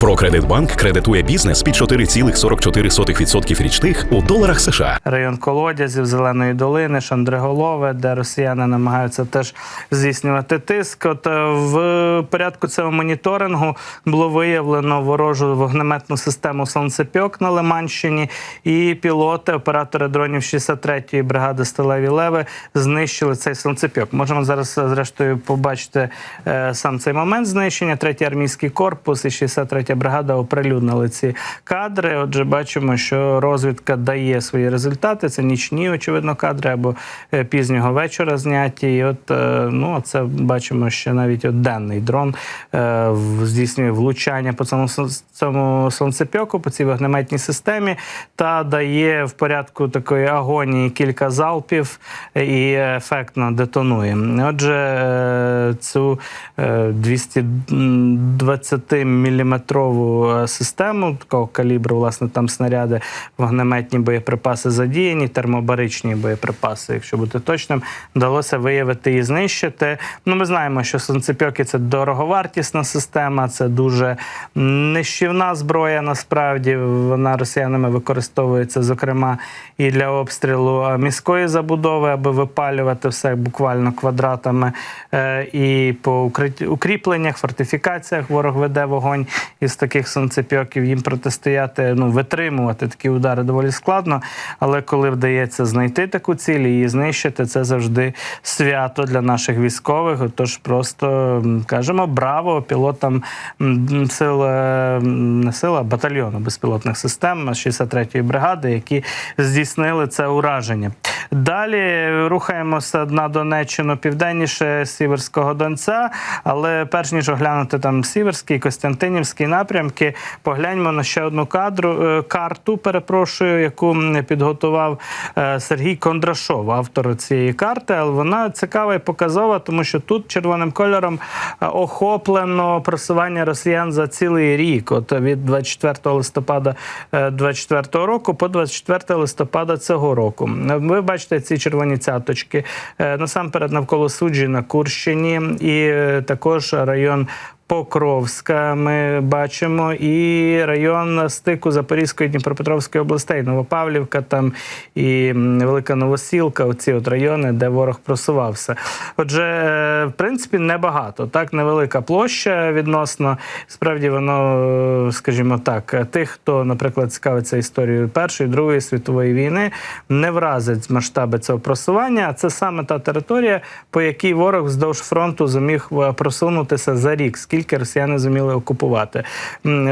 Прокредитбанк кредитує бізнес під 4,44% річних у доларах США. район колодязів Зеленої долини, Шандриголове, де росіяни намагаються теж здійснювати тиск. От е, в порядку цього моніторингу було виявлено ворожу вогнеметну систему сонцепьок на Лиманщині, і пілоти, оператори дронів 63-ї бригади Сталеві Леви знищили цей сонцепьок. Можемо зараз е, зрештою побачити е, сам цей момент знищення. Третій армійський корпус і 63 бригада оприлюднили ці кадри. Отже, бачимо, що розвідка дає свої результати. Це нічні, очевидно, кадри або е, пізнього вечора зняті. І от е, ну це бачимо, що навіть от денний дрон е, здійснює влучання по цьому цьому сонцепьоку, по цій вогнеметній системі, та дає в порядку такої агонії кілька залпів і ефектно детонує. Отже, цю е, 220 міліметрову е, систему такого калібру, власне, там снаряди, вогнеметні боєприпаси задіяні, термобаричні боєприпаси, якщо бути точним, вдалося виявити і знищити. Ну, ми знаємо, що сонцепьоки це дороговартісна система, це дуже нищівна зброя. Насправді вона росіянами використовується, зокрема, і для обстрілу е, міської забудови, аби випалювати все буквально квадратами. Е, І по укріпленнях, фортифікаціях ворог веде вогонь із таких сонцепьоків. Їм протистояти, ну витримувати такі удари доволі складно. Але коли вдається знайти таку ціль і її знищити, це завжди свято для наших військових. Тож просто кажемо браво пілотам сил е, не сил, а батальйону безпілотних систем 63-ї бригади, які здійснили це ураження. Далі рухаємося на Донеччину південніше Сіверського Донця. Але перш ніж оглянути там Сіверський, Костянтинівський напрямки, погляньмо на ще одну кадру е, карту. Перепрошую, яку підготував е, Сергій Кондрашов, автор цієї карти. Але вона цікава і показова, тому що тут червоним кольором е, охоплено просування росіян за цілий рік. От від 24 листопада е, 24 року по 24 листопада цього року. Ви бачите ці червоні цяточки е, насамперед навколо суджі на Курщині і е, також район. Покровська ми бачимо і район стику Запорізької Дніпропетровської областей, Новопавлівка там і Велика Новосілка, оці от райони, де ворог просувався. Отже, е, в принципі, небагато. Так, невелика площа відносно. Справді воно, е, скажімо так, тих, хто, наприклад, цікавиться історією Першої, Другої світової війни, не вразить масштаби цього просування. А це саме та територія, по якій ворог вздовж фронту зуміг е, просунутися за рік. Скільки росіяни зуміли окупувати?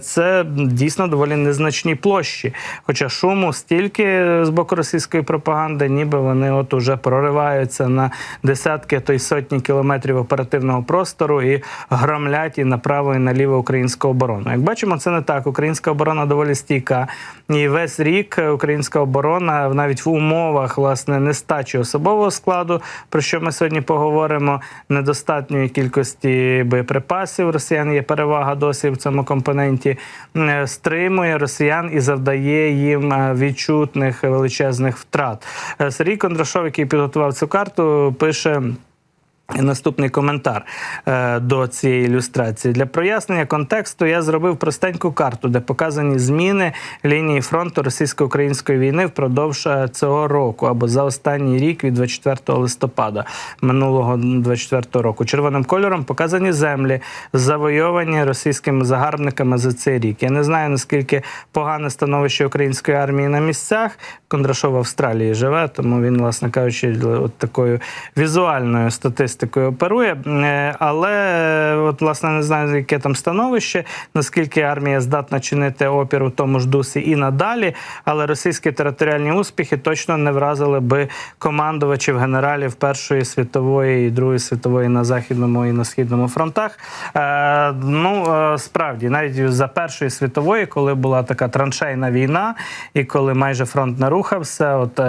Це дійсно доволі незначні площі. Хоча шуму стільки з боку російської пропаганди, ніби вони от уже прориваються на десятки, то й сотні кілометрів оперативного простору і громлять і направо, і наліво українську оборону. Як бачимо, це не так. Українська оборона доволі стійка. І весь рік українська оборона навіть в умовах власне нестачі особового складу, про що ми сьогодні поговоримо, недостатньої кількості боєприпасів. Росіян є перевага досі в цьому компоненті. е, Стримує росіян і завдає їм е, відчутних величезних втрат. Е, Сергій Кондрашов, який підготував цю карту, пише. Наступний коментар е, до цієї ілюстрації для прояснення контексту я зробив простеньку карту, де показані зміни лінії фронту російсько-української війни впродовж е, цього року або за останній рік від 24 листопада минулого 24 року. Червоним кольором показані землі, завойовані російськими загарбниками за цей рік. Я не знаю наскільки погане становище української армії на місцях. Кондрашов в Австралії живе, тому він, власне кажучи, от такою візуальною статистикою оперує. Е, Але от, власне не знаю, яке там становище, наскільки армія здатна чинити опір у тому ж дусі і надалі. Але російські територіальні успіхи точно не вразили би командувачів генералів Першої світової і Другої світової на західному і на східному фронтах. Е, ну е, справді, навіть за Першої світової, коли була така траншейна війна, і коли майже фронт не рухався, от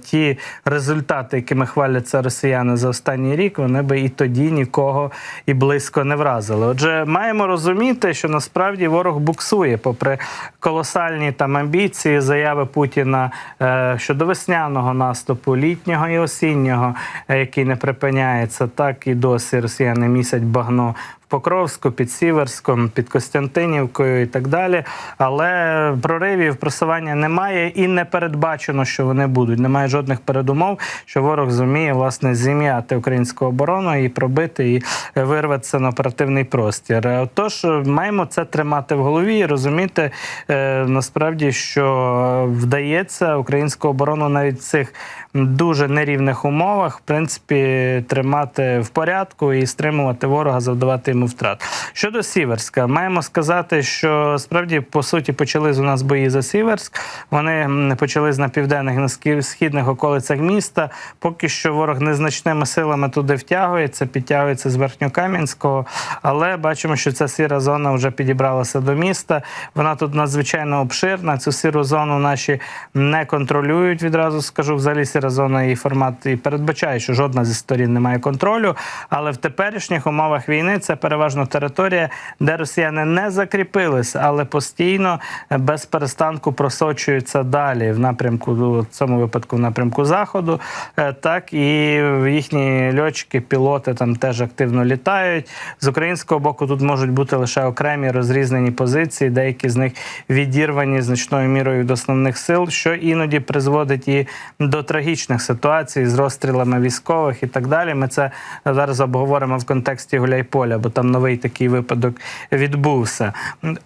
ті результати, якими хваляться росіяни за останній рік, вони би і тоді нікого і близько не вразили. Отже, маємо розуміти, що насправді ворог буксує, попри колосальні там амбіції, заяви Путіна е, щодо весняного наступу, літнього і осіннього, е, який не припиняється, так і досі росіяни місять багно Покровську, під Сіверськом, під Костянтинівкою і так далі. Але проривів просування немає і не передбачено, що вони будуть. Немає жодних передумов, що ворог зуміє власне зім'яти українську оборону і пробити і вирватися на оперативний простір. Е, Тож маємо це тримати в голові і розуміти е, насправді, що вдається українську оборону навіть в цих дуже нерівних умовах, в принципі, тримати в порядку і стримувати ворога, завдавати йому втрат. Щодо Сіверська, маємо сказати, що справді по суті почались у нас бої за Сіверськ. Вони м, почались на південних на східних околицях міста. Поки що ворог незначними силами туди втягується, підтягується з Верхньокам'янського. Але бачимо, що ця сіра зона вже підібралася до міста. Вона тут надзвичайно обширна. Цю сіру зону наші не контролюють. Відразу скажу, взагалі сіра зона і формат і передбачає, що жодна зі сторін не має контролю. Але в теперішніх умовах війни це переважно територія, де росіяни не закріпилися, але постійно без перестанку просочуються далі в напрямку, в цьому випадку в напрямку заходу. Е, Так і їхні льотчики, пілоти там теж активно літають. З українського боку тут можуть бути лише окремі розрізнені позиції, деякі з них відірвані значною мірою від основних сил, що іноді призводить і до трагічних ситуацій з розстрілами військових і так далі. Ми це зараз обговоримо в контексті Гуляйполя, бо там новий такий випадок відбувся.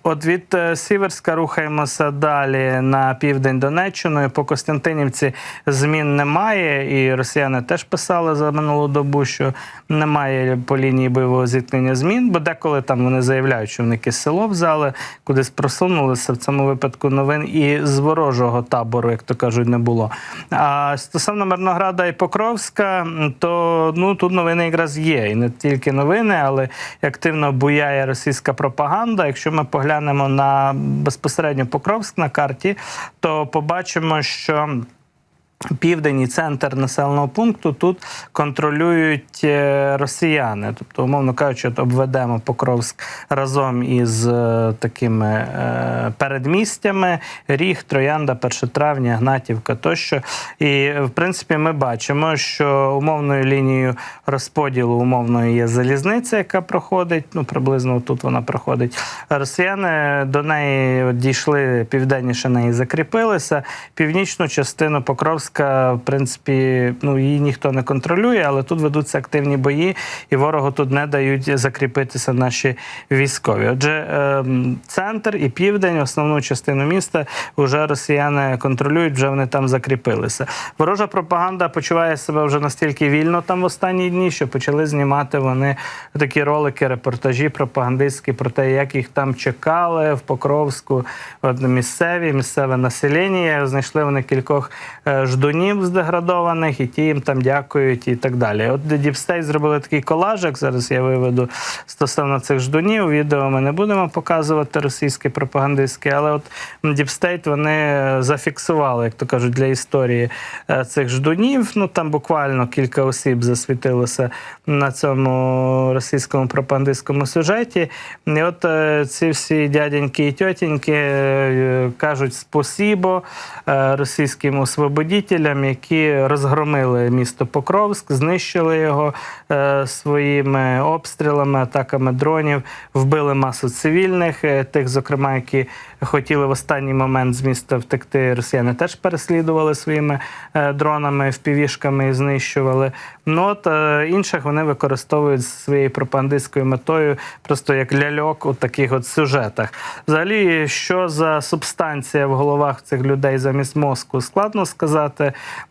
От від е, Сіверська рухаємося далі на південь Донеччиною. По Костянтинівці змін немає, і росіяни теж писали за минулу добу, що немає по лінії бойового зіткнення змін, бо деколи там вони заявляють, що вони якесь село взяли, кудись просунулися. В цьому випадку новин і з ворожого табору, як то кажуть, не було. А стосовно Мирнограда і Покровська, то ну тут новини якраз є. І не тільки новини, але активно буяє російська пропаганда. Якщо ми поглянемо на безпосередньо Покровськ на карті, то побачимо, що. Південь і центр населеного пункту тут контролюють е, росіяни. Тобто, умовно кажучи, от обведемо Покровськ разом із е, такими е, передмістями: Ріг, Троянда, Першотравня, Гнатівка тощо. І в принципі, ми бачимо, що умовною лінією розподілу умовною є залізниця, яка проходить. Ну приблизно тут вона проходить. Росіяни до неї дійшли південніше неї закріпилися. Північну частину Покровська, в принципі, ну її ніхто не контролює, але тут ведуться активні бої, і ворогу тут не дають закріпитися наші військові. Отже, ем, центр і південь, основну частину міста, вже росіяни контролюють, вже вони там закріпилися. Ворожа пропаганда почуває себе вже настільки вільно там в останні дні, що почали знімати вони такі ролики, репортажі пропагандистські про те, як їх там чекали в Покровську. От місцеві, місцеве населення. Знайшли вони кількох е, ждунів здеградованих, і ті їм там дякують і так далі. От Діпстейт зробили такий колажик. Зараз я виведу стосовно цих ждунів. Відео ми не будемо показувати російське пропагандистське, але от Діпстейт вони зафіксували, як то кажуть, для історії е, цих ждунів. Ну там буквально кілька осіб засвітилося на цьому російському пропагандистському сюжеті. І от е, ці всі дяденьки і тьотеньки е, кажуть спасибо е, російським освободітелям, які розгромили місто Покровськ, знищили його е, своїми обстрілами, атаками дронів, вбили масу цивільних, е, тих, зокрема, які хотіли в останній момент з міста втекти. Росіяни теж переслідували своїми е, дронами, впівішками і знищували. Ну от е, інших вони використовують своєю пропагандистською метою, просто як ляльок у таких от сюжетах. Взагалі, що за субстанція в головах цих людей замість мозку, складно сказати,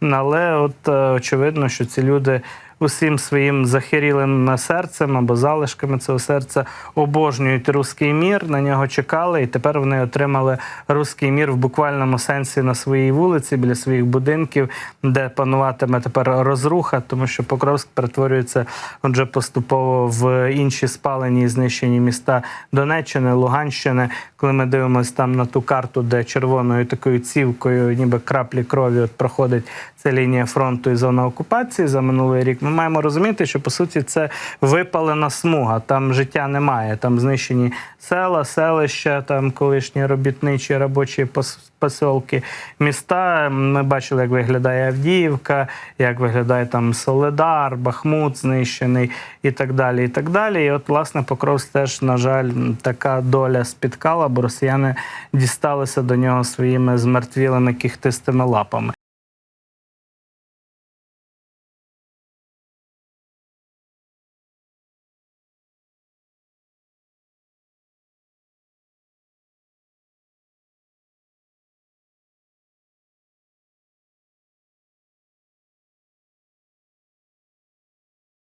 але от е, очевидно, що ці люди. Усім своїм захирілим серцем або залишками цього серця обожнюють руський мір, на нього чекали, і тепер вони отримали руський мір в буквальному сенсі на своїй вулиці біля своїх будинків, де пануватиме тепер розруха, тому що Покровськ перетворюється отже поступово в інші спалені і знищені міста Донеччини, Луганщини. Коли ми дивимося там на ту карту, де червоною такою цівкою, ніби краплі крові, от проходить Це лінія фронту і зона окупації за минулий рік. Ми маємо розуміти, що по суті це випалена смуга. Там життя немає. Там знищені села, селища, там колишні робітничі робочі пос- поселки, міста. Ми бачили, як виглядає Авдіївка, як виглядає там Соледар, Бахмут знищений і так далі. І так далі. І от, власне, Покровськ теж, на жаль, така доля спіткала, бо росіяни дісталися до нього своїми змертвілими кіхтистими лапами.